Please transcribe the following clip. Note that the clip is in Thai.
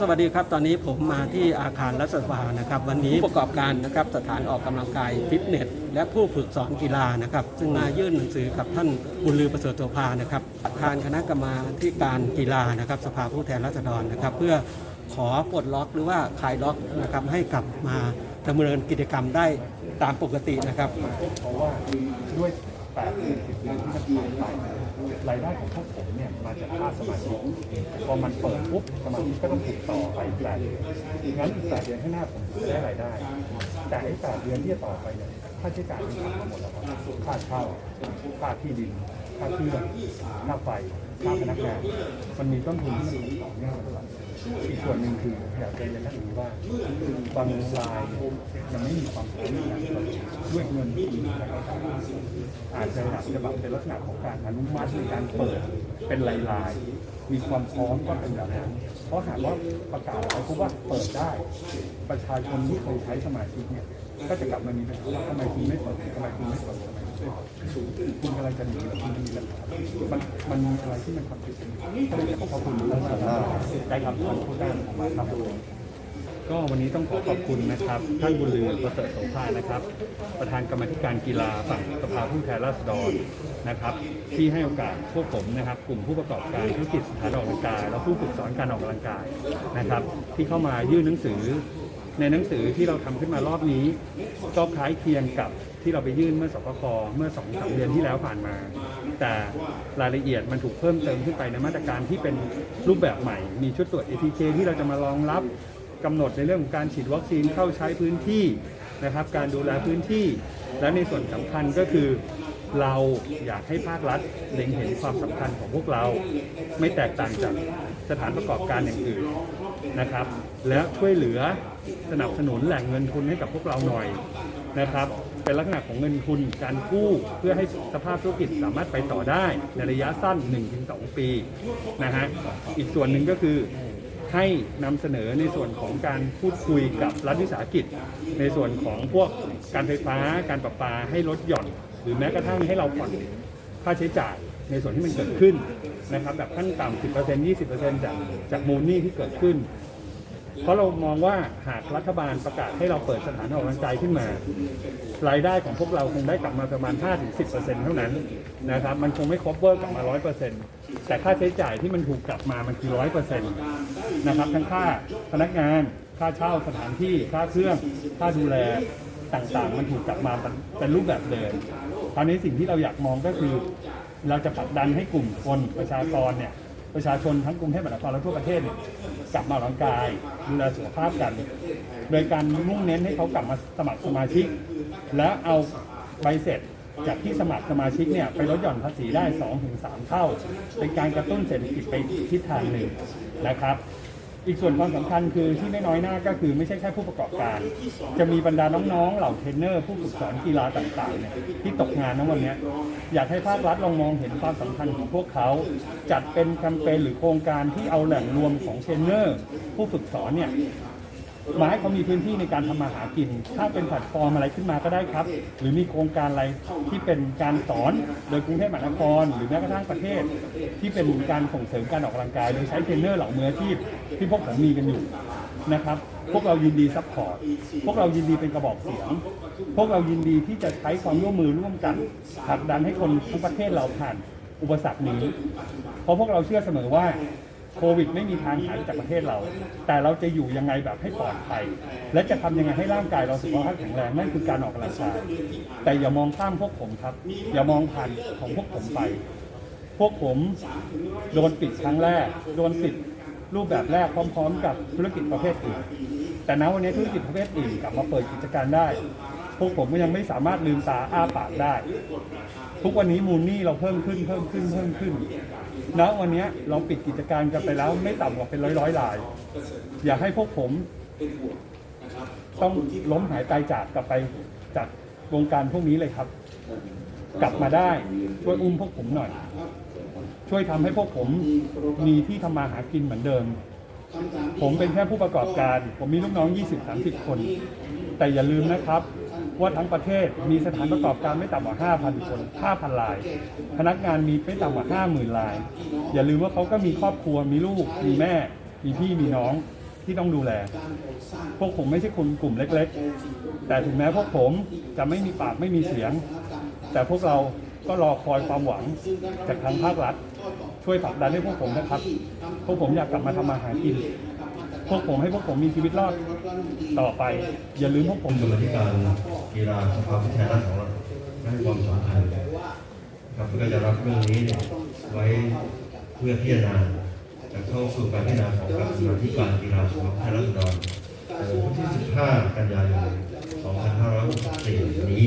สวัสดีครับตอนนี้ผมมาที่อาคารรัฐสภานะครับ วันนี้ประกอบการนะครับสถานออกกำลังกายฟิตเนส และผู้ฝึกสอนกีฬานะครับ ซึ่งมายื่นหนังสือกับท่านบุญลือประเสริฐโสภานะครับประธานคณะกรรมาธิการกีฬานะครับ สภาผู้แทนราษฎรนะครับ เพื่อขอปลดล็อกหรือว่าคลายล็อกนะครับให้กลับมาดำเนินกิจกรรมได้ตามปกตินะครับเพราะว่าด้วย แปดเดือนสิบเดือนที่มันผ่านไปรายได้ของพวกผมเนี่ยมาจากค่าสมาชิกพอมันเปิดปุ๊บสมาชิกก็ต้องติดต่อไปอีกแปดเดือนงั้นอีกแปดเดือนข้างหน้าผมจะได้รายได้ แต่ไอ้แปดเดือนที่จะต่อไปเนี่ยค่าใช้จ่ายมันผ่านมาหมดแล้วครับค่าเช่าค่าที่ดินค่าเครื่องค่าไฟค่าพนักงานมันมีต้นทุนที่มันต่อเนื่องมาตลอด อีกส่วนหนึ่งคืออยากเรียนท่านนี้ว่าบางรายยังไม่มีความพร้อมด้วยเงินที่มีนะครับอาจจะอยากจะแบบเป็นลักษณะของการอนุมัติในการเปิดเป็นลายๆมีความพร้อมก็เป็นแบบนั้นเพราะหากว่าประกาศไปพบว่าเปิดได้ ประชาชนที่เคยใช้สมาชิกเนี่ยก็จะกลับมามีปัญหาว่าทำไมคุณไม่เปิดทำไมคุณไม่เปิดทำไม คุณไม่เปิดคุณกำลังจะหนีคุณมีปัญหามันมันมีอะไรที่มันทำผิดก็เลยจะขอบคุณมากๆได้ครับท่านผู้ได้ของครับก็วันนี้ต้องขอขอบคุณนะครับ ท่านบุญลือประเสริฐโสภานะครับ ประธานกรรมธิการกีฬาฝั่งสภาผู้แทนราษฎรนะครับ ที่ให้โอกาสพวกผมนะครับ กลุ่มผู้ประกอบการธุรกิจสถานออกกำลังกาย และผู้ฝึกสอนการออกกำลังกายนะครับ ที่เข้ามายื่นหนังสือ ในหนังสือที่เราทำขึ้นมารอบนี้ก็คล้ายเคียงกับ ที่เราไปยื่นเมื่อสปคเมื่อสองสามเดือนที่แล้วผ่านมา แต่รายละเอียดมันถูกเพิ่มเติมขึ้นไปในมาตรการที่เป็นรูปแบบใหม่ มีชุดตรวจ ATK ที่เราจะมารองรับกำหนดในเรื่องของการฉีดวัคซีนเข้าใช้พื้นที่นะครับ การดูแลพื้นที่ และในส่วนสำคัญก็คือเราอยากให้ภาครัฐเล็งเห็นความสำคัญของพวกเราไม่แตกต่างจากสถานประกอบการอย่างอื่นนะครับ และช่วยเหลือสนับสนุนแหล่งเงินทุนให้กับพวกเราหน่อย นะครับเป็นลักษณะของเงินทุนการกู้เพื่อให้สภาพธุรกิจสามารถไปต่อได้ในระยะสั้น 1-2 ปีนะฮะอีกส่วนหนึ่งก็คือให้นำเสนอในส่วนของการพูดคุยกับรัฐวิสาหกิจ ในส่วนของพวกการไฟฟ้าการประปาให้ลดหย่อน หรือแม้กระทั่งให้เราผ่อนค่าใช้จ่ายในส่วนที่มันเกิดขึ้นนะครับแบบขั้นต่ำ10% 20%จากจากมูลหนี้ที่เกิดขึ้น เพราะเรามองว่าหากรัฐบาลประกาศให้เราเปิดสถานออกกำลังกายขึ้นมา รายได้ของพวกเราคงได้กลับมาประมาณ 5-10%เท่านั้นนะครับมันคงไม่ครบเวอร์กลับมา 100%แต่ค่าใช้จ่ายที่มันถูกกลับมามันคือ 100%นะครับทั้งค่าพนักงานค่าเช่าสถานที่ค่าเครื่องค่าดูแลต่างๆ มันถูกกลับมาเป็นรูปแบบเดิมคราวนี้สิ่งที่เราอยากมองก็คือ เราจะผลักดันให้กลุ่มคนประชากรเนี่ย ประชาชนทั้งกรุงเทพมหานครและทั่วประเทศเนี่ยกลับมาออกกำลังกายดูแลสุขภาพกัน โดยการมุ่งเน้นให้เขากลับมาสมัครสมาชิก และเอาใบเสร็จจากที่สมัครสมาชิกเนี่ยไปลดหย่อนภาษีได้ 2-3 เท่า เป็นการกระตุ้นเศรษฐกิจไปทิศทางหนึ่งนะครับ อีกส่วนความสำคัญคือที่ไม่น้อยหน้าก็คือไม่ใช่แค่ผู้ประกอบการ จะมีบรรดาน้องๆ เหล่าเทรนเนอร์ผู้ฝึกสอนกีฬาต่างๆเนี่ยที่ตกงานนะวันนี้อยากให้ภาครัฐลองมองเห็นความสำคัญของพวกเขา จัดเป็นแคมเปญหรือโครงการที่เอาแหล่งรวมของเทรนเนอร์ผู้ฝึกสอนเนี่ย มาให้เขามีพื้นที่ในการทำมาหากิน ถ้าเป็นแพลตฟอร์มอะไรขึ้นมาก็ได้ครับ หรือมีโครงการอะไรที่เป็นการสอนโดยกรุงเทพมหานคร หรือแม้กระทั่งประเทศ ที่เป็นการส่งเสริมการออกกำลังกาย โดยใช้เทรนเนอร์เหล่ามืออาชีพที่พวกผมมีกันอยู่นะครับพวกเรายินดีซัพพอร์ต พวกเรายินดีเป็นกระบอกเสียง พวกเรายินดีที่จะใช้ความร่วมมือร่วมกันผลักดันให้คนทั้งประเทศเราผ่านอุปสรรคนี้ เพราะพวกเราเชื่อเสมอว่า โควิดไม่มีทางหายจากประเทศเรา แต่เราจะอยู่ยังไงแบบให้ปลอดภัย และจะทำยังไงให้ร่างกายเราสุขภาพแข็งแรงนั่นคือการออกกำลังกายแต่อย่ามองข้ามพวกผมครับ อย่ามองผ่านของพวกผมไป พวกผมโดนปิดครั้งแรก โดนปิดรูปแบบแรกพร้อม ๆ กับธุรกิจประเภทอื่นแต่ณวันนี้ธุรกิจประเภทอื่นกลับมาเปิดกิจการได้ พวกผมก็ยังไม่สามารถลืมตาอ้าปากได้ ทุกวันนี้มูลหนี้เราเพิ่มขึ้นเพิ่มขึ้นเพิ่มขึ้นณวันนี้เราปิดกิจการกันไปแล้วไม่ต่ำกว่าเป็นร้อยร้อยราย อยากให้พวกผมต้องล้มหายตายจากกลับไปจากวงการพวกนี้เลยครับ กลับมาได้ช่วยอุ้มพวกผมหน่อย ช่วยทำให้พวกผมมีที่ทำมาหากินเหมือนเดิม ผมเป็นแค่ผู้ประกอบการ ผมมีลูกน้อง 20-30 คน แต่อย่าลืมนะครับ ว่าทั้งประเทศมีสถานประกอบการไม่ต่ำกว่า 5,000 คน 5,000ราย พนักงานมีไม่ต่ำกว่า 50,000ราย อย่าลืมว่าเขาก็มีครอบครัว มีลูก มีแม่ มีพี่ มีน้องที่ต้องดูแล พวกผมไม่ใช่คนกลุ่มเล็กๆ แต่ถึงแม้พวกผมจะไม่มีปากไม่มีเสียง แต่พวกเราก็รอคอยความหวังจากทางภาครัฐ ช่วยผลักดันให้พวกผมนะครับ พวกผมอยากกลับมาทำมาหากิน พวกผมให้พวกผมมีชีวิตรอดต่อไป อย่าลืมพวกผมกรรมธิการกีฬาสภาผู้แทนราษฎรของเราให้ความสำคัญครับก็จะรับเรื่องนี้เนี่ยไว้เพื่อพิจารณาจะเข้าสู่การพิจารณาของกรรมธิการกีฬาสภาผู้แทนราษฎรในวันที่ 15 กันยายน 2564 นี้